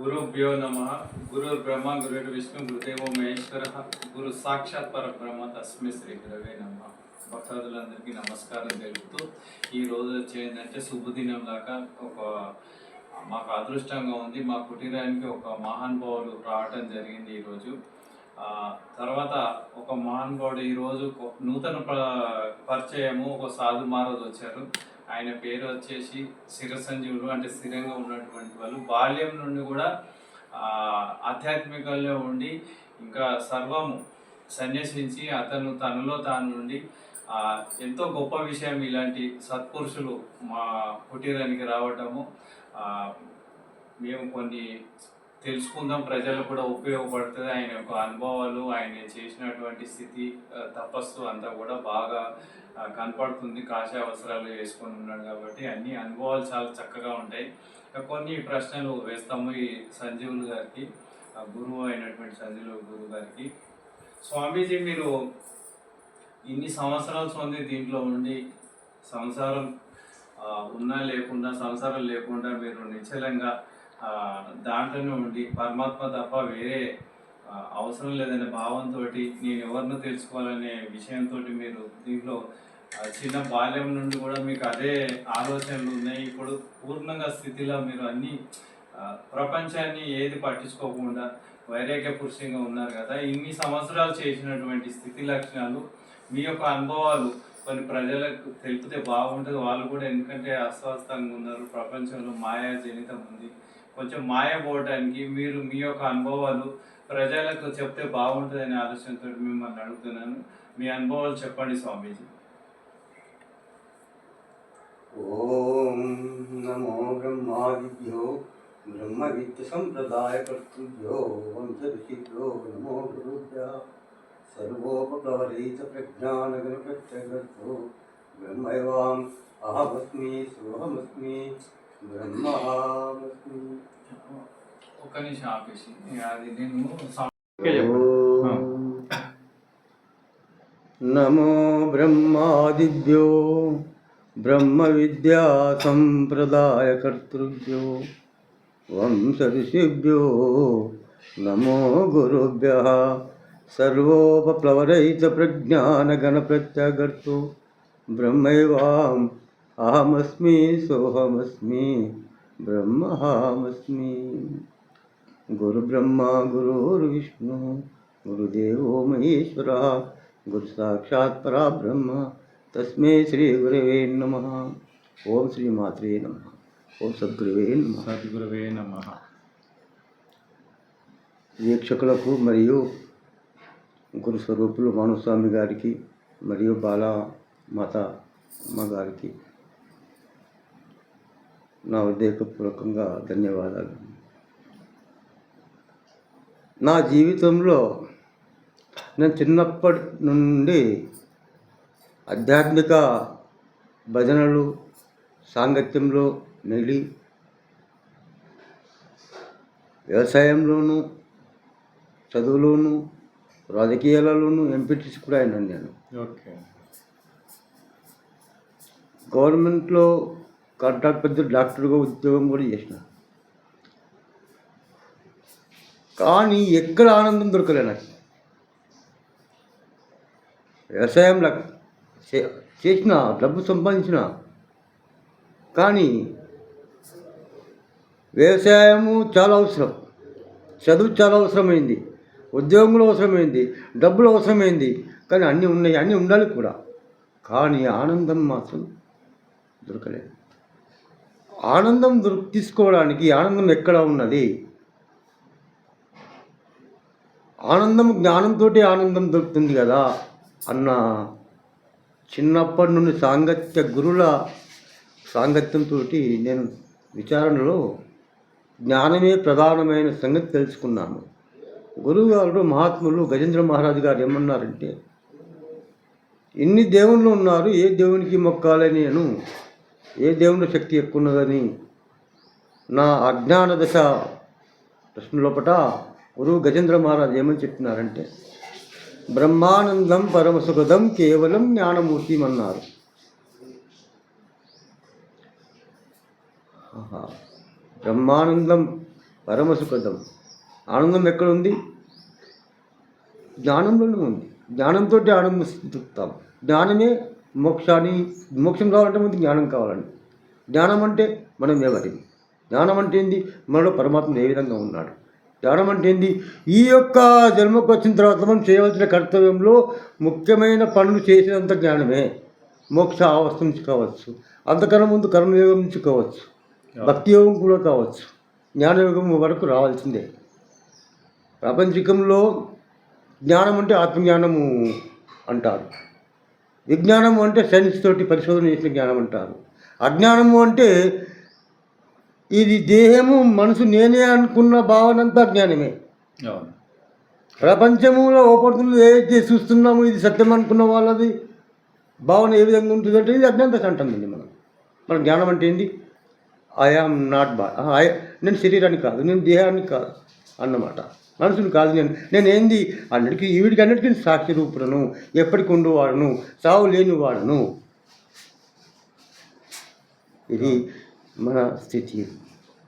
గురుభ్యో నమ. గురు బ్రహ్మ గురుడు విష్ణు గురుదేవో మహేశ్వర. గురు సాక్షాత్ పర బ్రహ్మ తస్మి శ్రీ గురవే నమ. భక్తాదులందరికీ నమస్కారం తెలుపుతూ ఈ రోజు వచ్చేందంటే శుభదినం లాగా ఒక మాకు అదృష్టంగా ఉంది. మా కుటీరానికి ఒక మహానుభావులు రావటం జరిగింది ఈరోజు. తర్వాత ఒక మహానుభావుడు ఈరోజు నూతన పరిచయము ఒక సాధు మహారాజు వచ్చారు. ఆయన పేరు వచ్చేసి శిరసంజీవులు అంటే స్థిరంగా ఉన్నటువంటి వాళ్ళు. బాల్యం నుండి కూడా ఆధ్యాత్మికంలో ఉండి ఇంకా సర్వము సన్యసించి అతను తనలో తాను నుండి ఎంతో గొప్ప విషయం ఇలాంటి సత్పురుషులు మా కుటీరానికి రావటము మేము కొన్ని తెలుసుకుందాం ప్రజలకు కూడా ఉపయోగపడుతుంది. ఆయన యొక్క అనుభవాలు ఆయన చేసినటువంటి స్థితి తపస్సు అంతా కూడా బాగా కనపడుతుంది. కాషాయ అవసరాలు వేసుకొని ఉన్నాడు కాబట్టి అన్ని అనుభవాలు చాలా చక్కగా ఉంటాయి. కొన్ని ప్రశ్నలు వేస్తాము ఈ సంజీవులు గారికి గురువు అయినటువంటి సంజీవులు గురువు గారికి. స్వామీజీ మీరు ఇన్ని సంవత్సరాల సొంది దీంట్లో ఉండి సంసారం ఉన్నా లేకుండా సంసారం లేకుండా మీరు నిశ్చలంగా దాంట్లోనే ఉండి పరమాత్మ తప్ప వేరే అవసరం లేదనే భావంతో నేను ఎవరినో తెలుసుకోవాలనే విషయంతో మీరు దీంట్లో చిన్న బాల్యం నుండి కూడా మీకు అదే ఆలోచనలు ఉన్నాయి. ఇప్పుడు పూర్ణంగా స్థితిలో మీరు అన్ని ప్రపంచాన్ని ఏది పట్టించుకోకుండా వైరాగ్య పురుషంగా ఉన్నారు కదా ఇన్ని సంవత్సరాలు చేసినటువంటి స్థితి లక్షణాలు మీ యొక్క అనుభవాలు కొన్ని ప్రజలకు తెలిపితే బాగుంటుంది. వాళ్ళు కూడా ఎందుకంటే అస్వస్థంగా ఉన్నారు. ప్రపంచంలో మాయా జనితం ఉంది. కొంచెం మాయపోవడానికి మీరు మీ యొక్క అనుభవాలు ప్రజలకు చెప్తే బాగుంటుంది అనే ఆలోచనతో మిమ్మల్ని అడుగుతున్నాను. మీ అనుభవాలు చెప్పండి స్వామీజీ. ఓం నమో బ్రహ్మాదిభ్యో బ్రహ్మ విద్య సంప్రదాయ కర్తృభ్యో వంశఋషిభ్యో నమో గురుభ్య సర్వోపప్లవరీత ప్రజ్ఞానగణ ప్రత్యగర్భో బ్రహ్మైవాం అహమస్మి శుభమస్మి ఒక్క నిమిషం ఆపేసి. అది నేను నమో బ్రహ్మాదిభ్యో బ్రహ్మ విద్యా సంప్రదాయ కర్తృభ్యో వంశఋషిభ్యో నమో గురుభ్య సర్వోపప్లవరహిత ప్రజ్ఞానగణ ప్రత్యగర్తు బ్రహ్మైవాం అహమస్మి సోహమస్మి బ్రహ్మహామస్మి గురుబ్రహ్మ గురుర్విష్ణు గురుదేవో మహేశ్వర గురు సాక్షాత్ పరబ్రహ్మ తస్మే శ్రీ గురవే నమ ఓం శ్రీ మాత్రే నమ ఓం సద్గురువే నమ సద్గురువే నమ వీక్షకులకు మరియు గురు స్వరూపులు భానుస్వామి గారికి మరియు బాల మాత అమ్మ గారికి నా ఉద్దేశపూర్వకంగా ధన్యవాదాలు. నా జీవితంలో నేను చిన్నప్పటి నుండి ఆధ్యాత్మిక భజనలు సాంగత్యంలో నెలి వ్యవసాయంలోనూ చదువులోను రాజకీయాలలోనూ ఎంపీటీసీ కూడా అయినాను నేను. ఓకే. గవర్నమెంట్లో కాంట్రాక్ట్ పెద్ద డాక్టర్గా ఉద్యోగం కూడా చేసిన. కానీ ఎక్కడ ఆనందం దొరకలే నాకు. వ్యవసాయంలో చే- చేసిన డబ్బు సంపాదించిన. కానీ వ్యవసాయము చాలా అవసరం. చదువు చాలా అవసరమైంది. ఉద్యోగంలో అవసరమైంది. డబ్బులు అవసరమైంది. కానీ అన్నీ ఉన్నాయి అన్నీ ఉండాలి కూడా. కానీ ఆనందం మాత్రం దొరకలేదు. ఆనందం దొర తీసుకోవడానికి ఆనందం ఎక్కడ ఉన్నది? ఆనందం జ్ఞానంతో ఆనందం దొరుకుతుంది కదా? అన్న చిన్నప్పటి నుండి సాంగత్య గురుల సాంగత్యంతో నేను విచారణలో జ్ఞానమే ప్రధానమైన సంగతి తెలుసుకున్నాను. గురువుగారు మహాత్ములు గజేంద్ర మహారాజు గారు ఏమన్నారంటే ఇన్ని దేవుళ్ళు ఉన్నారు ఏ దేవునికి మొక్కాలని నేను? ఏ దేవుని శక్తి ఎక్కువ ఉన్నదని నా అజ్ఞాన దశ ప్రశ్న లోపట గురువు గజేంద్ర మహారాజు ఏమని చెప్పినారంటే బ్రహ్మానందం పరమసుఖదం కేవలం జ్ఞానమూర్తి అన్నారు బ్రహ్మానందం పరమసుఖదం ఆనందం ఎక్కడ ఉంది జ్ఞానంలోనే ఉంది. జ్ఞానంతో ఆనందం స్థితిస్తాం జ్ఞానమే మోక్షాన్ని మోక్షం కావాలంటే ముందు జ్ఞానం కావాలండి. జ్ఞానం అంటే మనం ఎవరిది? జ్ఞానం అంటే ఏంది? మనలో పరమాత్మ ఏ విధంగా ఉన్నాడు? జ్ఞానం అంటే ఏంది? ఈ యొక్క జన్మకు వచ్చిన తర్వాత మనం చేయవలసిన కర్తవ్యంలో ముఖ్యమైన పనులు చేసేదంత జ్ఞానమే. మోక్ష అవస్థ నుంచి కావచ్చు అంతకన్నా ముందు కర్మయోగం నుంచి కావచ్చు భక్తి యోగం కూడా కావచ్చు జ్ఞానయోగం వరకు రావాల్సిందే. ప్రపంచకంలో జ్ఞానం అంటే ఆత్మజ్ఞానము అంటారు. విజ్ఞానము అంటే సైన్స్ తోటి పరిశోధన చేసిన జ్ఞానం అంటారు. అజ్ఞానము అంటే ఇది దేహము మనసు నేనే అనుకున్న భావన అంతా జ్ఞానమే. అవును. ప్రపంచంలో ఓపడుతుంది ఏదైతే చూస్తున్నామో ఇది సత్యం అనుకున్న వాళ్ళది భావన ఏ విధంగా ఉంటుందంటే ఇది అజ్ఞానత అంటుందండి మనం. మన జ్ఞానం అంటే ఏంది ఐఆమ్ నాట్ బా ఐ నేను శరీరాన్ని కాదు నేను దేహాన్ని కాదు అన్నమాట. మనసుని కాదు నేను. నేను ఏంది అన్నిటికీ వీడికి అన్నిటికీ సాక్షి రూపులను ఎప్పటికి ఉండువాడను? సావు లేని వాడను ఇది మన స్థితి.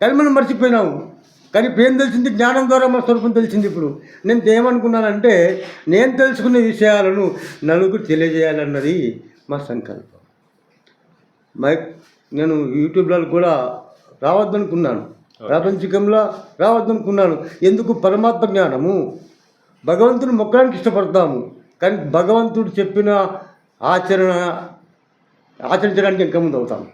కానీ మనం మర్చిపోయినాము కానీ ఏం తెలిసింది జ్ఞానం ద్వారా మన స్వరూపం తెలిసింది ఇప్పుడు. నేను ఏమనుకున్నానంటే నేను తెలుసుకున్న విషయాలను నలుగురు తెలియజేయాలన్నది మా సంకల్పం. మై నేను యూట్యూబ్లో కూడా రావద్దనుకున్నాను. ప్రాపంచికంలో రావద్దనుకున్నాను ఎందుకు? పరమాత్మ జ్ఞానము. భగవంతుని మొక్కడానికి ఇష్టపడతాము. కానీ భగవంతుడు చెప్పిన ఆచరణ ఆచరించడానికి ఇంకా ముందు అవుతాము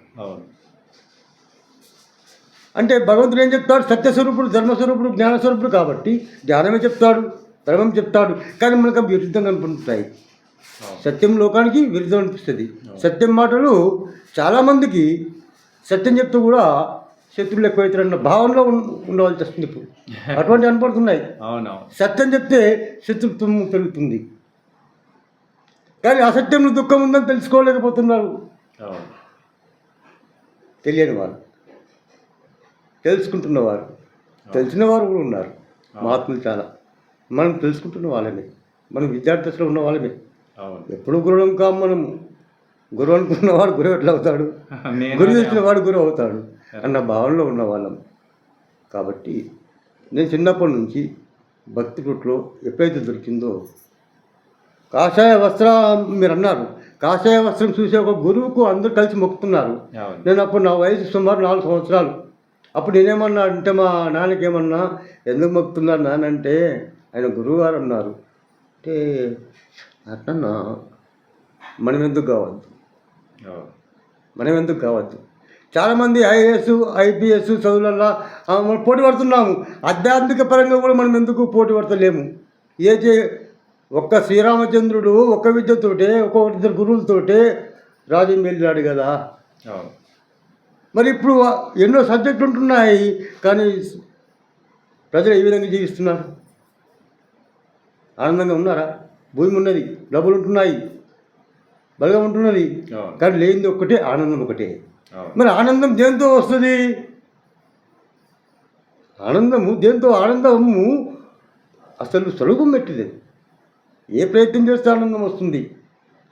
అంటే భగవంతుడు ఏం చెప్తాడు? సత్యస్వరూపుడు ధర్మస్వరూపుడు జ్ఞానస్వరూపుడు కాబట్టి జ్ఞానమే చెప్తాడు ధర్మం చెప్తాడు. కానీ మనకు విరుద్ధంగా అనిపిస్తాయి సత్యం లోకానికి విరుద్ధం అనిపిస్తుంది. సత్యం మాటలు చాలామందికి సత్యం చెప్తూ కూడా శత్రువులు ఎక్కువైతారన్న భావనలో ఉండవలసి వస్తుంది ఇప్పుడు. అటువంటి కనపడుతున్నాయి సత్యం చెప్తే శత్రుత్వం పెరుగుతుంది. కానీ అసత్యంలో దుఃఖం ఉందని తెలుసుకోలేకపోతున్నారు. తెలియని వారు. తెలుసుకుంటున్నవారు తెలిసిన వారు కూడా ఉన్నారు. మహాత్ములు చాలా. మనం తెలుసుకుంటున్న వాళ్ళమే. మనం విద్యార్థి దశలో ఉన్న వాళ్ళమే. ఎప్పుడు గురువులం కాం మనము. గురువు అనుకున్నవాడు గురువు ఎట్లా అవుతాడు? గురువు తెలిసిన వాడు గురువు అవుతాడు అన్న భావనలో ఉన్న వాళ్ళం కాబట్టి నేను చిన్నప్పటి నుంచి భక్తి పుట్లో ఎప్పుడైతే దొరికిందో కాషాయ వస్త్రం మీరు అన్నారు కాషాయ వస్త్రం చూసే ఒక గురువుకు అందరూ కలిసి మొక్కుతున్నారు. నేను అప్పుడు నా వయసు సుమారు నాలుగు సంవత్సరాలు. అప్పుడు నేనేమన్నా అంటే మా నాన్నకి ఏమన్నా ఎందుకు మొక్కుతున్నారు నాన్న అంటే ఆయన గురువుగారు అన్నారు. అంటే అట్లన్నా మనం ఎందుకు కావద్దు? మనం ఎందుకు కావద్దు. చాలామంది ఐఏఎస్ ఐపీఎస్ చదువులల్లో మనం పోటీ పడుతున్నాము. ఆధ్యాత్మిక పరంగా కూడా మనం ఎందుకు పోటీ పడతలేము? ఏ చే ఒక్క శ్రీరామచంద్రుడు ఒక్క విద్యతోటే ఒక్క ఇద్దరు గురువులతోటే రాజ్యం వెళ్ళాడు కదా. మరి ఇప్పుడు ఎన్నో సబ్జెక్టులు ఉంటున్నాయి కానీ ప్రజలు ఏ విధంగా జీవిస్తున్నారు? ఆనందంగా ఉన్నారా? భూమి ఉన్నది డబ్బులు ఉంటున్నాయి. బలగా ఉంటున్నది. కానీ లేనిది ఒక్కటే ఆనందం ఒకటే. మరి ఆనందం దేంతో వస్తుంది? ఆనందము దేంతో? ఆనందము అసలు స్వరూపం పెట్టిది. ఏ ప్రయత్నం చేస్తే ఆనందం వస్తుంది?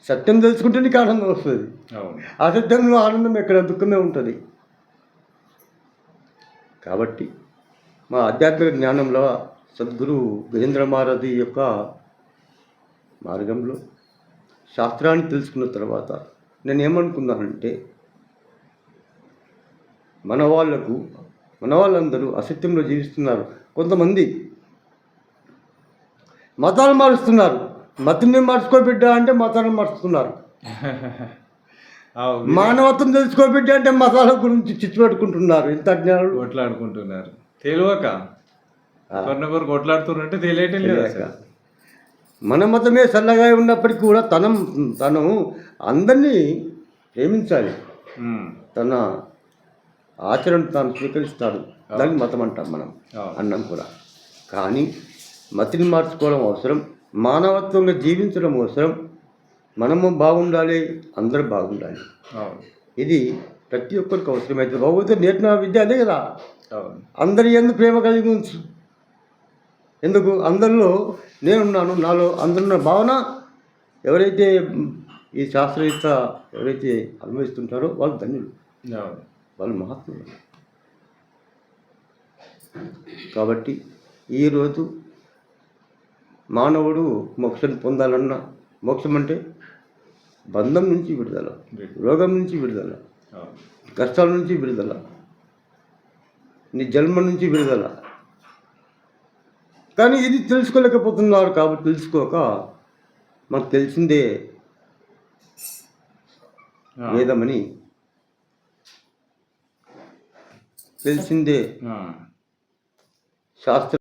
సత్యం తెలుసుకుంటే నీకు ఆనందం వస్తుంది. అసత్యంలో ఆనందం ఎక్కడ దుఃఖమే ఉంటుంది. కాబట్టి మా ఆధ్యాత్మిక జ్ఞానంలో సద్గురు గజేంద్ర మహారాజు యొక్క మార్గంలో శాస్త్రాన్ని తెలుసుకున్న తర్వాత నేను ఏమనుకున్నానంటే మన వాళ్ళకు మన వాళ్ళందరూ అసత్యంలో జీవిస్తున్నారు. కొంతమంది మతాలు మారుస్తున్నారు. మతాన్ని మార్చుకో బిడ్డ అంటే మతాన్ని మారుస్తున్నారు అవును మానవత్వం తెలుసుకో బిడ్డ అంటే మతాల గురించి చిచ్చు పెట్టుకుంటున్నారు ఇంత అజ్ఞానులు? కొట్లాడుకుంటున్నారు. తెలియక. ఒకరినొకరు కొట్లాడుతున్నట్టే తెలియటం లేదు అసలు. మన మతమే చల్లగా ఉన్నప్పటికీ కూడా తన తను అందరినీ ప్రేమించాలి. తన ఆచరణ తాను స్వీకరిస్తాడు. దాన్ని మతం అంటాం మనం. అన్నం కూడా. కానీ మతిని మార్చుకోవడం అవసరం మానవత్వంగా జీవించడం అవసరం మనము బాగుండాలి అందరూ బాగుండాలి. ఇది ప్రతి ఒక్కరికి అవసరమైతే భగవద్గీత నేర్పిన విద్య అదే కదా. అందరి ఎందు ప్రేమ కలిగి ఉంచు. ఎందుకు? అందరిలో నేనున్నాను నాలో అందరున్న భావన ఎవరైతే ఈ శాస్త్రయుక్త ఎవరైతే అనుభవిస్తుంటారో వాళ్ళు ధన్యులు. వాళ్ళు మహాత్ములు. కాబట్టి ఈరోజు మానవుడు మోక్షం పొందాలన్నా మోక్షం అంటే బంధం నుంచి విడుదల రోగం నుంచి విడుదల. కష్టాల నుంచి విడుదల నీ జన్మ నుంచి విడుదల కానీ ఇది తెలుసుకోలేకపోతున్నారు కాబట్టి తెలుసుకోక మనకు తెలిసిందే. వేదమని తెలిసిందే. శాస్త్ర